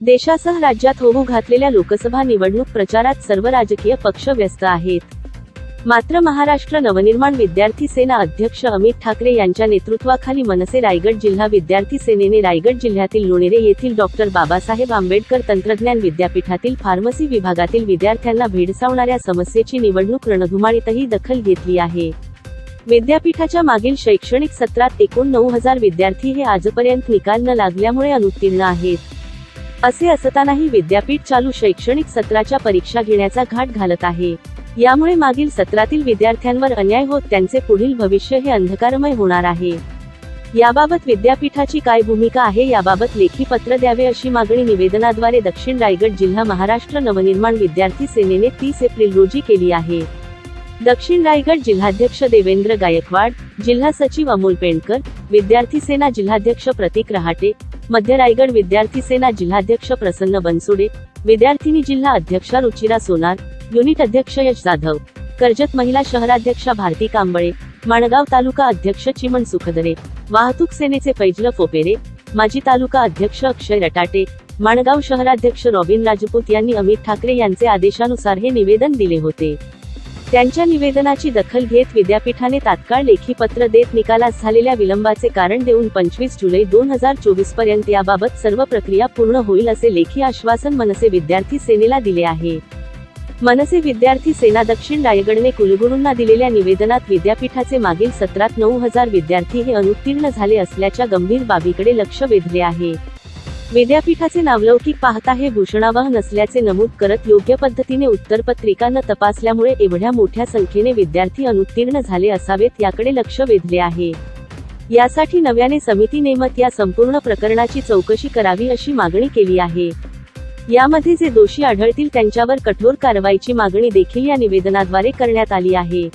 देशासह राज्यात होऊ घातलेल्या लोकसभा निवडणूक प्रचारात सर्व राजकीय पक्ष व्यस्त आहेत. मात्र महाराष्ट्र नवनिर्माण विद्यार्थी सेना अध्यक्ष अमित ठाकरे यांच्या नेतृत्वाखाली मनसे रायगड जिल्हा विद्यार्थी सेनेने रायगड जिल्ह्यातील लोणेरे येथील डॉक्टर बाबासाहेब आंबेडकर तंत्रज्ञान विद्यापीठातील फार्मसी विभागातील विद्यार्थ्यांना भेडसावणाऱ्या समस्येची निवडणूक रणधुमाळीतही दखल घेतली आहे. विद्यापीठाच्या मागील शैक्षणिक सत्रात एकूण नऊ हजार विद्यार्थी हे आजपर्यंत निकाल न लागल्यामुळे अनुत्तीर्ण आहेत. असे असतानाही विद्यापीठ चालू शैक्षणिक सत्राच्या परीक्षा घेण्याचा घाट घालत आहे. यामुळे मागील सत्रातील विद्यार्थ्यांवर अन्याय होत त्यांचे पुढील भविष्य हे अंधकारमय होणार आहे. याबाबत विद्यापीठाची काय भूमिका आहे याबाबत लेखी पत्र द्यावे अशी मागणी निवेदनाद्वारे दक्षिण रायगड जिल्हा महाराष्ट्र नवनिर्माण विद्यार्थी सेनेने तीस एप्रिल रोजी केली आहे. दक्षिण रायगड जिल्हाध्यक्ष देवेंद्र गायकवाड जिल्हा सचिव अमोल पेंडकर विद्यार्थी सेना जिल्हाध्यक्ष प्रतीक रहाटे मध्य रायगड विद्यार्थी सेना जिल्हाध्यक्ष प्रसन्न बनसुडे विद्यार्थिनी जिल्हा अध्यक्षा रुचिरा सोनार युनिट अध्यक्ष यश जाधव कर्जत महिला शहराध्यक्षा भारती कांबळे माणगाव तालुका अध्यक्ष चिमण सुखदरे वाहतूक सेनेचे फैजल फोपेरे माजी तालुका अध्यक्ष अक्षय रटाटे माणगाव शहराध्यक्ष रॉबिन राजपूत यांनी अमित ठाकरे यांचे आदेशानुसार हे निवेदन दिले होते. त्यांच्या निवेदनाची दखल घेत विद्यापीठाने तात्काळ लेखी पत्र देत निकालास झालेल्या विलंबाचे कारण देऊन पंचवीस जुलै दोन हजार चोवीसपर्यंत याबाबत सर्व प्रक्रिया पूर्ण होईल असे लेखी आश्वासन मनसे विद्यार्थी सेनेला दिले आहे. मनसे विद्यार्थी सेना दक्षिण रायगडने कुलगुरूंना दिलेल्या निवेदनात विद्यापीठाचे मागील सत्रात नऊ हजार विद्यार्थी हे अनुत्तीर्ण झाले असल्याच्या गंभीर बाबीकडे लक्ष वेधले आहे. विद्यापीठाचे नावलौकिक पाहता हे भूषणावह नसल्याचे नमूद करत योग्य पद्धतीने उत्तरपत्रिका न तपासल्यामुळे एवढ्या मोठ्या संख्येने विद्यार्थी अनुत्तीर्ण झाले असावेत याकडे लक्ष वेधले आहे. यासाठी नव्याने समिती नेमत या संपूर्ण प्रकरणाची चौकशी करावी अशी मागणी केली आहे. यामध्ये जे दोषी आढळतील त्यांच्यावर कठोर कारवाईची मागणी देखील या निवेदनाद्वारे करण्यात आली आहे.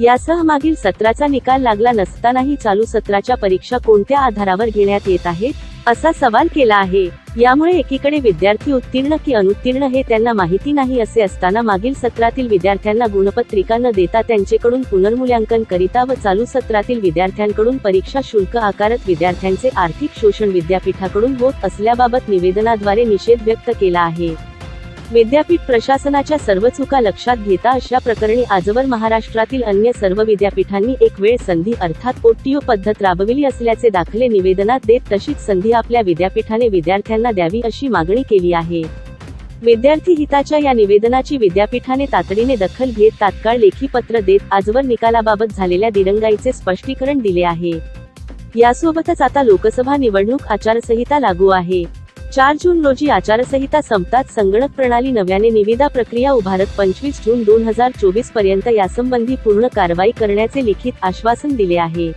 यासह मागील सत्राचा निकाल लागला नसतानाही चालू सत्राच्या परीक्षा कोणत्या आधारावर घेण्यात येत आहेत असा सवाल केला आहे. यामुळे एकीकडे विद्यार्थी उत्तीर्ण की अनुत्तीर्ण हे त्यांना माहिती नाही असे असताना मागील सत्रातील विद्यार्थ्यांना गुणपत्रिका न देता त्यांचेकडून पुनर्मूल्यांकन करिता व चालू सत्रातील विद्यार्थ्यांकडून परीक्षा शुल्क आकारत विद्यार्थ्यांचे आर्थिक शोषण विद्यापीठाकडून होत असल्याबाबत निवेदनाद्वारे निषेध व्यक्त केला आहे. विद्यापीठ प्रशासनाच्या सर्व चुका लक्षात घेता अशा प्रकरणी आजवर महाराष्ट्रातील अन्य सर्व विद्यापीठांनी एक वेळ संधी अर्थात ओटीओ पद्धत राबविली असल्याचे दाखले निवेदनात देत तशीच संधी आपल्या विद्यापीठाने विद्यार्थ्यांना द्यावी अशी मागणी केली आहे. विद्यार्थी हिताच्या या निवेदनाची विद्यापीठाने तातडीने दखल घेत तात्काळ लेखी पत्र देत आजवर निकालाबाबत झालेल्या दिरंगाईचे स्पष्टीकरण दिले आहे. यासोबतच आता लोकसभा निवडणूक आचारसंहिता लागू आहे. चार जून रोजी आचारसंहिता संपतात. संगणक प्रणाली नव्याने निविदा प्रक्रिया उभारत पंचवीस जून दोन हजार चोवीसपर्यंत यासंबंधी पूर्ण कारवाई करण्याचे लिखित आश्वासन दिले आहे.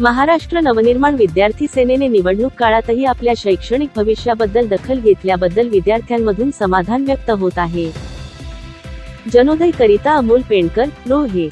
महाराष्ट्र नवनिर्माण विद्यार्थी सेनेने निवडणूक काळातही आपल्या शैक्षणिक भविष्याबद्दल दखल घेतल्याबद्दल विद्यार्थ्यांमधून समाधान व्यक्त होत आहे. जनोदय करिता अमोल पेंडकर रोहे